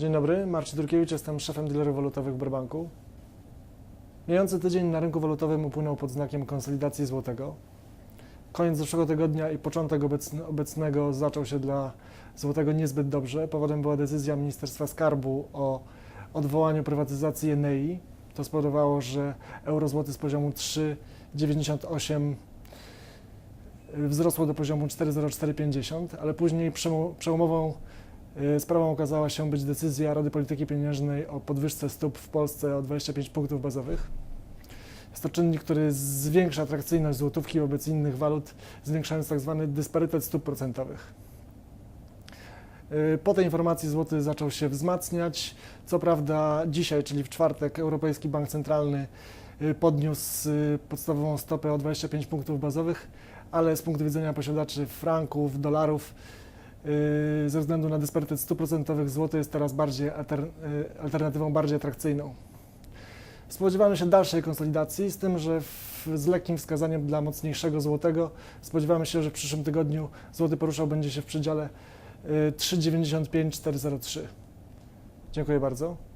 Dzień dobry, Marcin Durkiewicz, jestem szefem dealerów walutowych w Berbanku. Mijający tydzień na rynku walutowym upłynął pod znakiem konsolidacji złotego. Koniec zeszłego tygodnia i początek obecnego zaczął się dla złotego niezbyt dobrze. Powodem była decyzja Ministerstwa Skarbu o odwołaniu prywatyzacji Enei. To spowodowało, że euro-złoty z poziomu 3,98 wzrosło do poziomu 4,0450, ale później przełomową sprawą okazała się być decyzja Rady Polityki Pieniężnej o podwyżce stóp w Polsce o 25 punktów bazowych. Jest to czynnik, który zwiększa atrakcyjność złotówki wobec innych walut, zwiększając tzw. dysparytet stóp procentowych. Y, Po tej informacji złoty zaczął się wzmacniać. Co prawda dzisiaj, czyli w czwartek, Europejski Bank Centralny y, podniósł podstawową stopę o 25 punktów bazowych, ale z punktu widzenia posiadaczy franków, dolarów, ze względu na dysparytet stóp procentowych złoty jest teraz bardziej alter, y, alternatywą bardziej atrakcyjną. Spodziewamy się dalszej konsolidacji, z tym, że w, z lekkim wskazaniem dla mocniejszego złotego spodziewamy się, że w przyszłym tygodniu złoty poruszał będzie się w przedziale y, 3,95-4,03. Dziękuję bardzo.